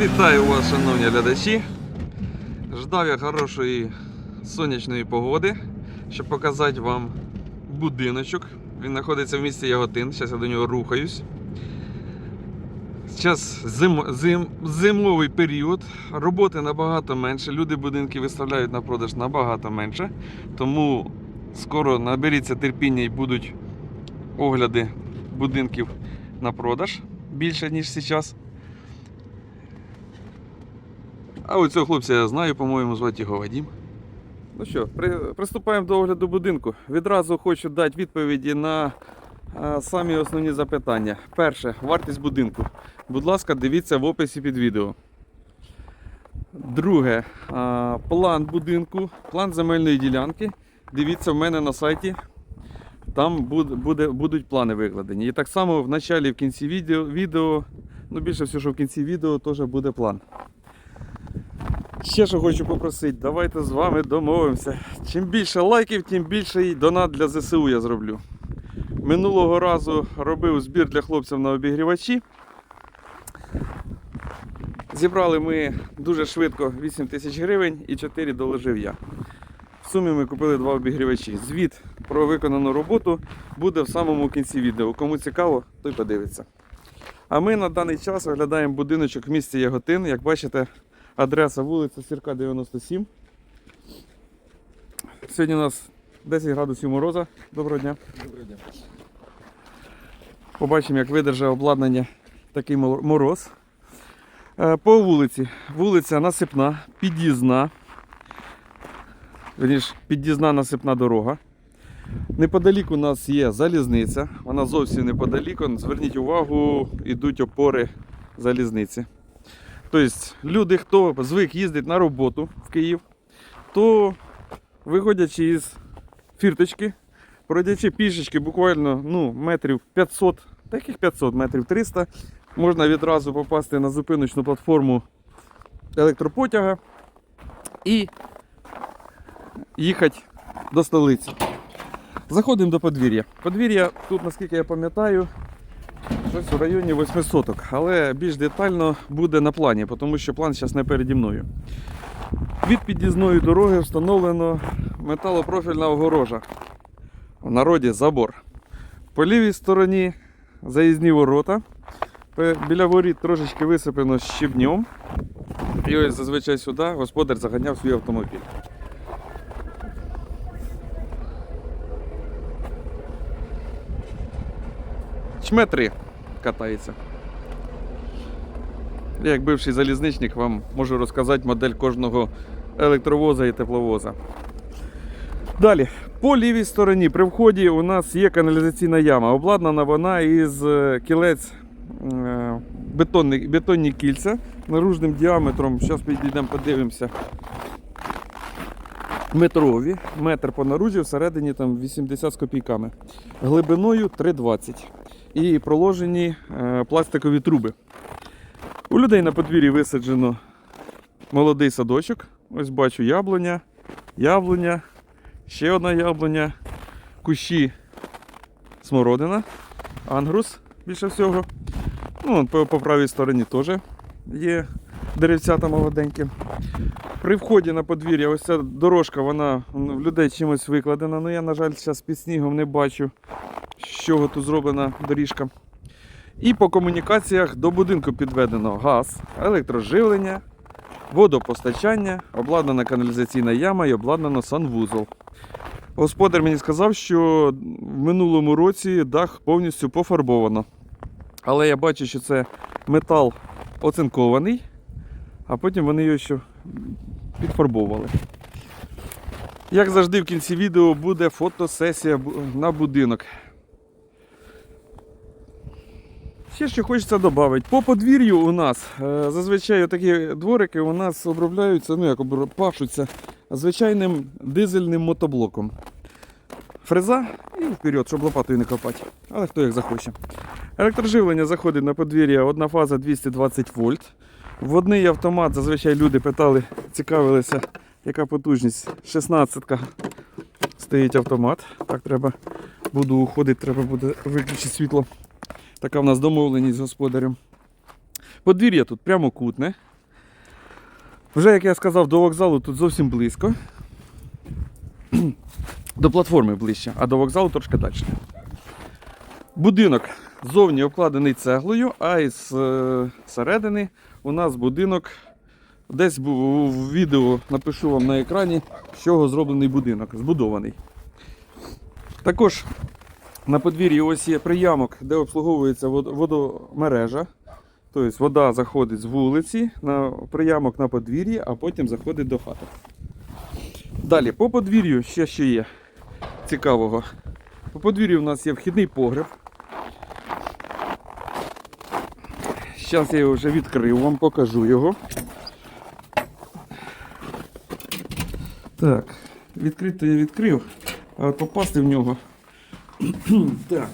Вітаю вас, шановні глядачі. Ждав я хорошої сонячної погоди, щоб показати вам будиночок. Він знаходиться в місті Яготин. Зараз я до нього рухаюсь. Зараз зим, зим, зимовий період, роботи набагато менше. Люди будинки виставляють на продаж набагато менше. Тому скоро наберіться терпіння і будуть огляди будинків на продаж більше, ніж зараз. А у цього хлопця я знаю, по-моєму, звати його Вадім. Ну що, при, приступаємо до огляду будинку. Відразу хочу дати відповіді на а, самі основні запитання. Перше, вартість будинку. Будь ласка, дивіться в описі під відео. Друге, а, план будинку, план земельної ділянки. Дивіться в мене на сайті. Там буде, будуть плани викладені. І так само в началі в кінці відео, відео ну більше всього, що в кінці відео теж буде план. Ще що хочу попросити, давайте з вами домовимося. Чим більше лайків, тим більший донат для ЗСУ я зроблю. Минулого разу робив збір для хлопців на обігрівачі. Зібрали ми дуже швидко 8 тисяч гривень і 4 доложив я. В сумі ми купили два обігрівачі. Звіт про виконану роботу буде в самому кінці відео. Кому цікаво, той подивиться. А ми на даний час оглядаємо будиночок в місті Яготин. Як бачите, адреса вулиця Сірка 97. Сьогодні у нас 10 градусів мороза. Доброго дня. Доброго дня. Побачимо, як видержає обладнання такий мороз. Е, По вулиці. Вулиця насипна, під'їзна. Верніше, під'їзна насипна дорога. Неподалік у нас є залізниця. Вона зовсім неподалік. Зверніть увагу, йдуть опори залізниці. Тобто, люди, хто звик їздити на роботу в Київ, то виходячи із фірточки, пройдячи пішечки буквально ну, метрів 500, таких 500 метрів 300, можна відразу попасти на зупиночну платформу електропотяга і їхати до столиці. Заходимо до подвір'я. Подвір'я тут, наскільки я пам'ятаю, щось у районі 8 соток, але більш детально буде на плані, тому що план зараз не переді мною. Від під'їзної дороги встановлено металопрофільна огорожа. В народі забор. По лівій стороні заїзні ворота. Біля воріт трошечки висипано щебнем. І ось зазвичай сюди господар заганяв свій автомобіль. Чме 3 катається. Як бивший залізничник, вам можу розказати модель кожного електровоза і тепловоза. Далі, по лівій стороні при вході у нас є каналізаційна яма. Обладнана вона із е, кілець е, бетонні, бетонні кільця наружним діаметром. Зараз підійдемо, подивимося. Метрові, метр по наружі, всередині там 80 з копійками. Глибиною 3,20. І проложені е, пластикові труби. У людей на подвір'ї висаджено молодий садочок. Ось бачу яблуня, яблуня, ще одна яблуня, кущі смородина, ангрус більше всього. Ну, по, по правій стороні теж є деревцята молоденькі. При вході на подвір'я ось ця дорожка, вона в людей чимось викладена. Ну я, на жаль, зараз під снігом не бачу, з чого тут зроблена доріжка. І по комунікаціях до будинку підведено газ, електроживлення, водопостачання, обладнана каналізаційна яма і обладнано санвузол. Господар мені сказав, що в минулому році дах повністю пофарбовано. Але я бачу, що це метал оцинкований, а потім вони його ще підфарбовували. Як завжди, в кінці відео буде фотосесія на будинок. Ще що хочеться додати. По подвір'ю у нас е, зазвичай такі дворики у нас обробляються, ну як пашуться звичайним дизельним мотоблоком. Фреза і вперед, щоб лопатою не копати. Але хто як захоче. Електроживлення заходить на подвір'я одна фаза 220 вольт. Водний автомат, зазвичай люди питали, цікавилися, яка потужність. 16 стоїть автомат. Так треба буду уходити, треба буде виключити світло. Така в нас домовленість з господарем. Подвір'я тут прямокутне. Вже, як я сказав, до вокзалу тут зовсім близько. До платформи ближче, а до вокзалу трошки далі. Будинок зовні обкладений цеглою, а із е, середини у нас будинок. Десь в відео напишу вам на екрані, з чого зроблений будинок, збудований. Також на подвір'ї ось є приямок, де обслуговується водомережа. Тобто вода заходить з вулиці на приямок на подвір'ї, а потім заходить до хати. Далі, по подвір'ю ще що є цікавого. По подвір'ю у нас є вхідний погреб. Зараз я його вже відкрив, вам покажу його. Так, відкрити я відкрив, а попасти в нього. так.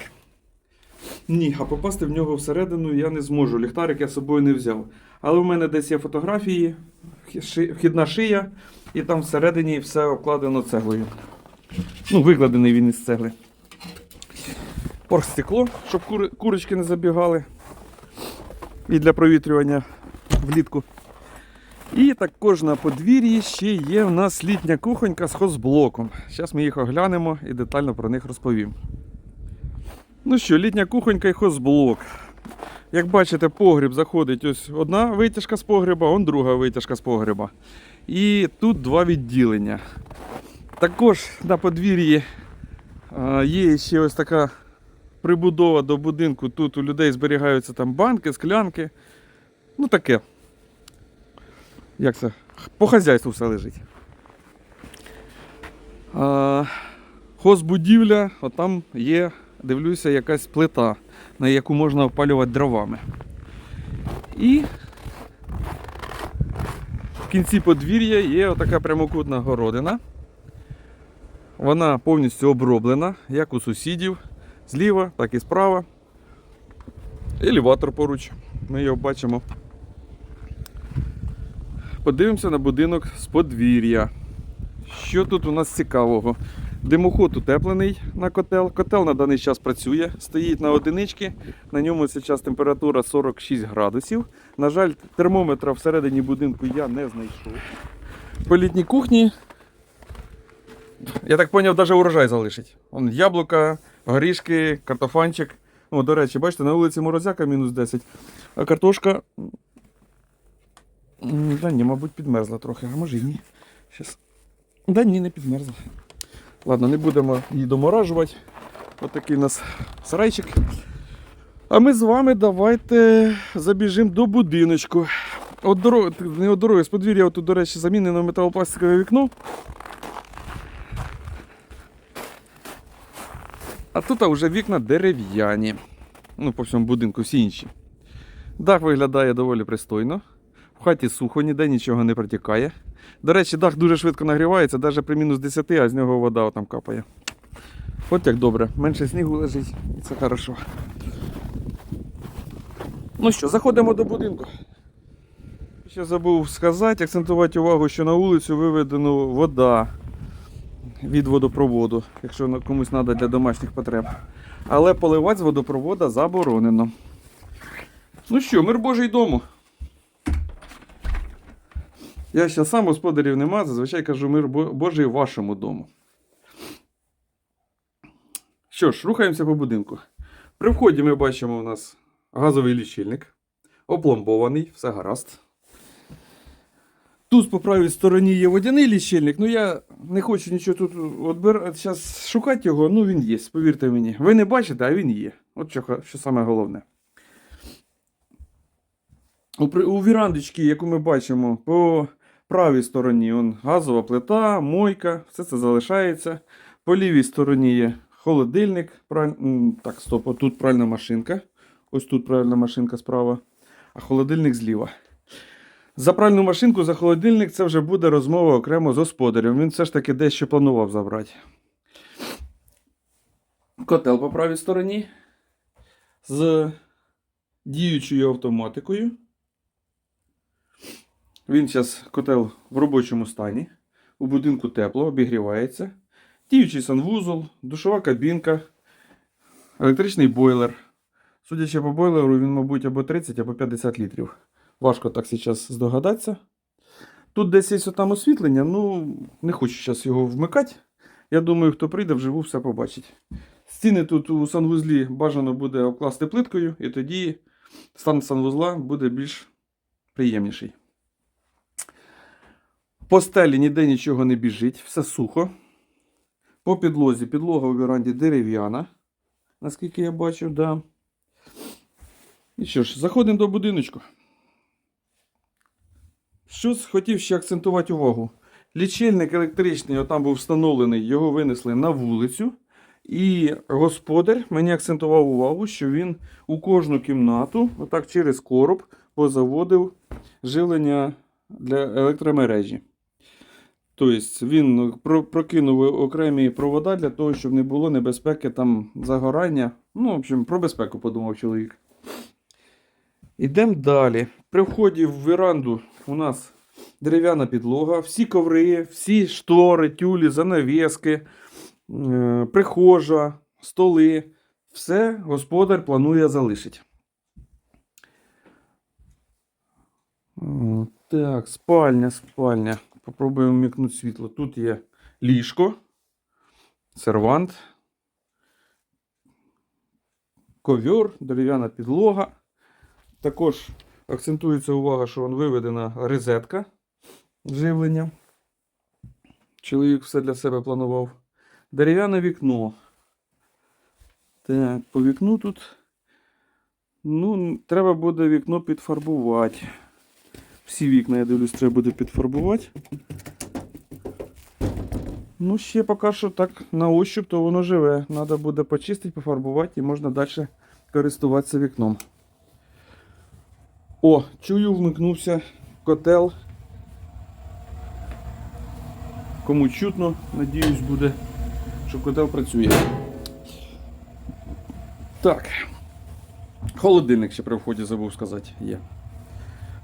Ні, а попасти в нього всередину я не зможу. Ліхтарик я з собою не взяв. Але в мене десь є фотографії, вхідна шия, і там всередині все обкладено цеглою. Ну, викладений він із цегли. Порхстекло, щоб кури, курочки не забігали. І для провітрювання влітку. І також на подвір'ї ще є в нас літня кухонька з хозблоком. Зараз ми їх оглянемо і детально про них розповім. Ну що, літня кухонька і хозблок. Як бачите, погріб заходить ось одна витяжка з погреба, он друга витяжка з погреба. І тут два відділення. Також на подвір'ї є ще ось така прибудова до будинку. Тут у людей зберігаються там банки, склянки. Ну таке. Як це? По хазяйству все лежить. А, хозбудівля, отам є, дивлюся, якась плита, на яку можна опалювати дровами. І в кінці подвір'я є отака прямокутна городина. Вона повністю оброблена, як у сусідів, зліва, так і справа. Елеватор поруч. Ми його бачимо. Подивимося на будинок з подвір'я. Що тут у нас цікавого? Димоход утеплений на котел. Котел на даний час працює, стоїть на одиничці. На ньому зараз температура 46 градусів. На жаль, термометра всередині будинку я не знайшов. По літній кухні. Я так зрозумів, навіть урожай залишить. Вон яблука, горішки, картофанчик. О, до речі, бачите, на вулиці морозяка мінус 10. А картошка. Да ні, мабуть, підмерзла трохи, а може і ні. Щас. Да ні, не підмерзла. Ладно, не будемо її доморажувати. Ось такий у нас сарайчик. А ми з вами давайте забіжимо до будиночку. От дороги, не от дороги, з подвір'я тут, до речі, замінено металопластикове вікно. А тут вже вікна дерев'яні. Ну, по всьому будинку всі інші. Дах виглядає доволі пристойно. В хаті сухо, ніде нічого не протікає. До речі, дах дуже швидко нагрівається, навіть при мінус 10, а з нього вода там капає. От як добре, менше снігу лежить, і це хорошо. Ну що, заходимо до будинку. Ще забув сказати, акцентувати увагу, що на вулицю виведено вода від водопроводу, якщо комусь треба для домашніх потреб. Але поливати з водопроводу заборонено. Ну що, мир Божий дому. Я ще сам господарів нема, зазвичай кажу мир Божий вашому дому. Що ж, рухаємося по будинку. При вході ми бачимо у нас газовий лічильник, опломбований, все гаразд. Тут по правій стороні є водяний лічильник, ну я не хочу нічого тут відбирати, зараз шукати його, ну він є, повірте мені. Ви не бачите, а він є. От що, що саме головне. У, у вірандочці, яку ми бачимо, по правій стороні он, газова плита, мойка, все це залишається. По лівій стороні є холодильник. Правиль... Так, стоп, тут пральна машинка. Ось тут пральна машинка справа, а холодильник зліва. За пральну машинку, за холодильник це вже буде розмова окремо з господарем. Він все ж таки дещо планував забрати. Котел по правій стороні з діючою автоматикою. Він зараз котел в робочому стані. У будинку тепло, обігрівається. Діючий санвузол, душова кабінка, електричний бойлер. Судячи по бойлеру, він, мабуть, або 30, або 50 літрів. Важко так зараз здогадатися. Тут десь є там освітлення, ну не хочу зараз його вмикати. Я думаю, хто прийде вживу, все побачить. Стіни тут у санвузлі бажано буде обкласти плиткою, і тоді стан санвузла буде більш приємніший. По стелі ніде нічого не біжить, все сухо. По підлозі, підлога у веранді дерев'яна, наскільки я бачив, да. І що ж, заходимо до будиночку. Що хотів ще акцентувати увагу. Лічильник електричний, отам був встановлений, його винесли на вулицю. І господар мені акцентував увагу, що він у кожну кімнату, отак через короб, позаводив живлення для електромережі. Тобто він прокинув окремі провода для того, щоб не було небезпеки там загорання. Ну, в общем, про безпеку подумав чоловік. Ідемо далі. При вході в веранду у нас дерев'яна підлога, всі коври, всі штори, тюлі, занавіски, е, прихожа, столи. Все господар планує залишити. Так, спальня, спальня. Попробуємо вмикнути світло. Тут є ліжко, сервант, ковер, дерев'яна підлога. Також акцентується увага, що виведена розетка живлення. Чоловік все для себе планував. Дерев'яне вікно. Так, по вікну тут. Ну, треба буде вікно підфарбувати. Всі вікна, я дивлюсь, треба буде підфарбувати. Ну, ще поки що так на ощуп, то воно живе. Треба буде почистити, пофарбувати і можна далі користуватися вікном. О, чую, вмикнувся котел. Кому чутно, надіюсь, буде, що котел працює. Так. Холодильник ще при вході забув сказати є.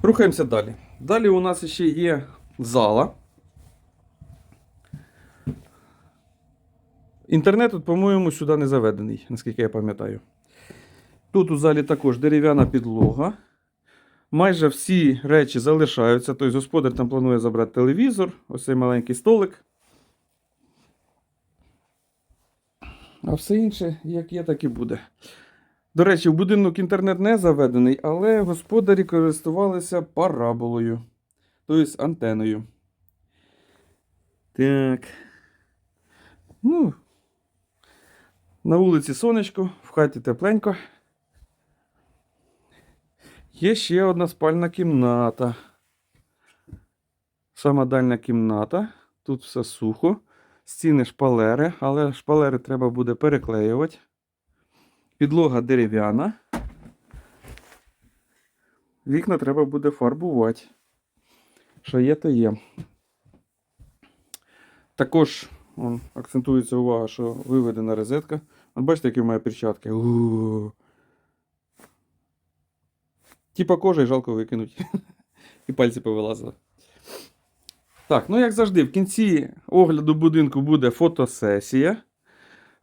Рухаємося далі. Далі у нас ще є зала. Інтернет, тут, по-моєму, сюди не заведений, наскільки я пам'ятаю. Тут у залі також дерев'яна підлога. Майже всі речі залишаються. Тобто господар там планує забрати телевізор, ось цей маленький столик. А все інше, як є, так і буде. До речі, в будинок інтернет не заведений, але господарі користувалися параболою, тобто антеною. Так. Ну, на вулиці сонечко, в хаті тепленько. Є ще одна спальна кімната. Сама дальня кімната. Тут все сухо. Стіни шпалери, але шпалери треба буде переклеювати. Підлога дерев'яна. Вікна треба буде фарбувати. Що є, то є. Також он, акцентується увага, що виведена розетка. От бачите, які в мене перчатки. У-у-у. Типа кожа і жалко викинуть. І пальці повилазили. Так, ну як завжди, в кінці огляду будинку буде фотосесія.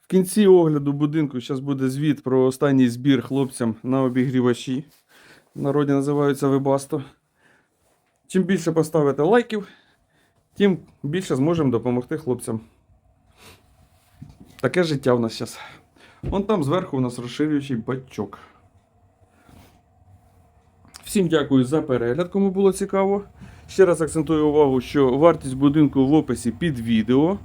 В кінці огляду будинку зараз буде звіт про останній збір хлопцям на обігрівачі. Народі називаються Вебасто. Чим більше поставите лайків, тим більше зможемо допомогти хлопцям. Таке життя в нас зараз. Вон там зверху у нас розширюючий бачок. Всім дякую за перегляд, кому було цікаво. Ще раз акцентую увагу, що вартість будинку в описі під відео.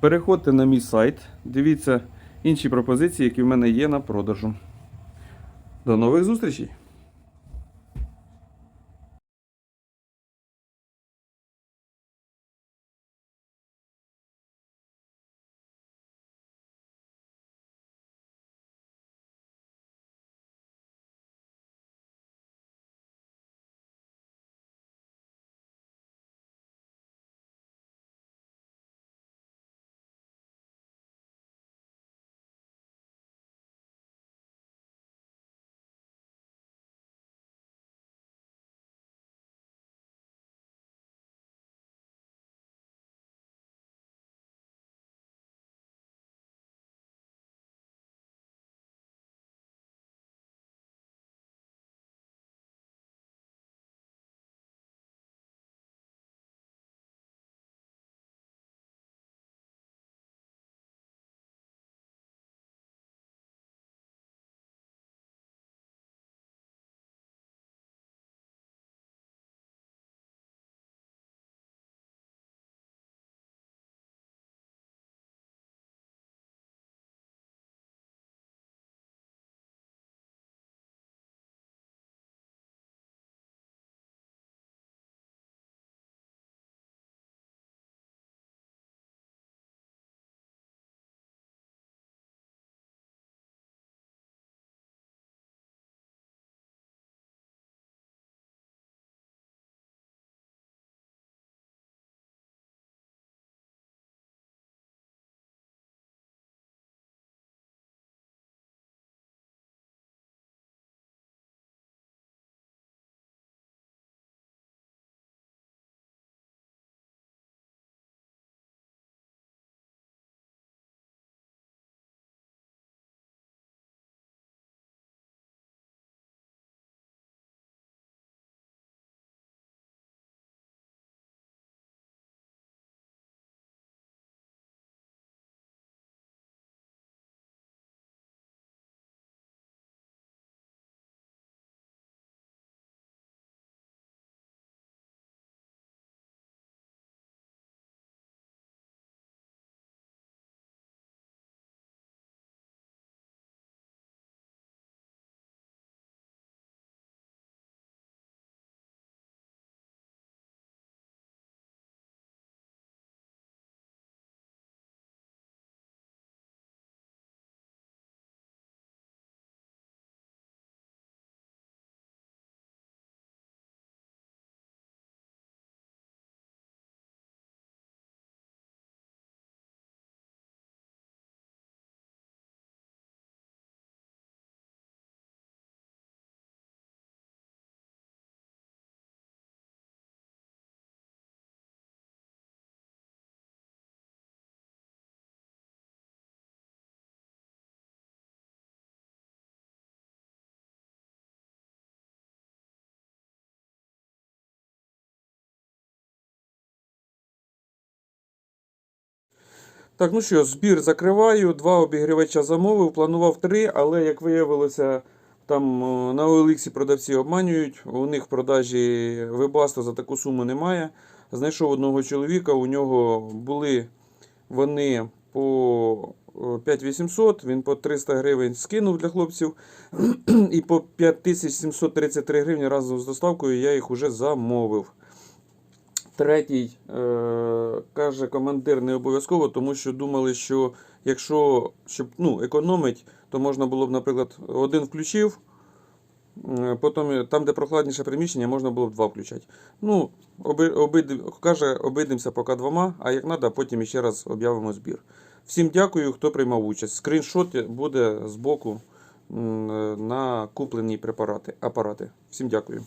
Переходьте на мій сайт, дивіться інші пропозиції, які в мене є на продажу. До нових зустрічей! Так, ну що, збір закриваю. Два обігрівача замовив, планував три, але як виявилося, там е, на OLX продавці обманюють. У них в продажі Webasto за таку суму немає. Знайшов одного чоловіка, у нього були вони по е, 5800, він по 300 гривень скинув для хлопців. І по 5733 гривні разом з доставкою я їх уже замовив. Третій е, каже командир не обов'язково, тому що думали, що якщо щоб ну, економить, то можна було б, наприклад, один включив, е, потім там, де прохладніше приміщення, можна було б два включати. Ну, оби, каже, обидимося поки двома, а як треба, потім ще раз об'явимо збір. Всім дякую, хто приймав участь. Скріншот буде збоку на куплені препарати, апарати. Всім дякую.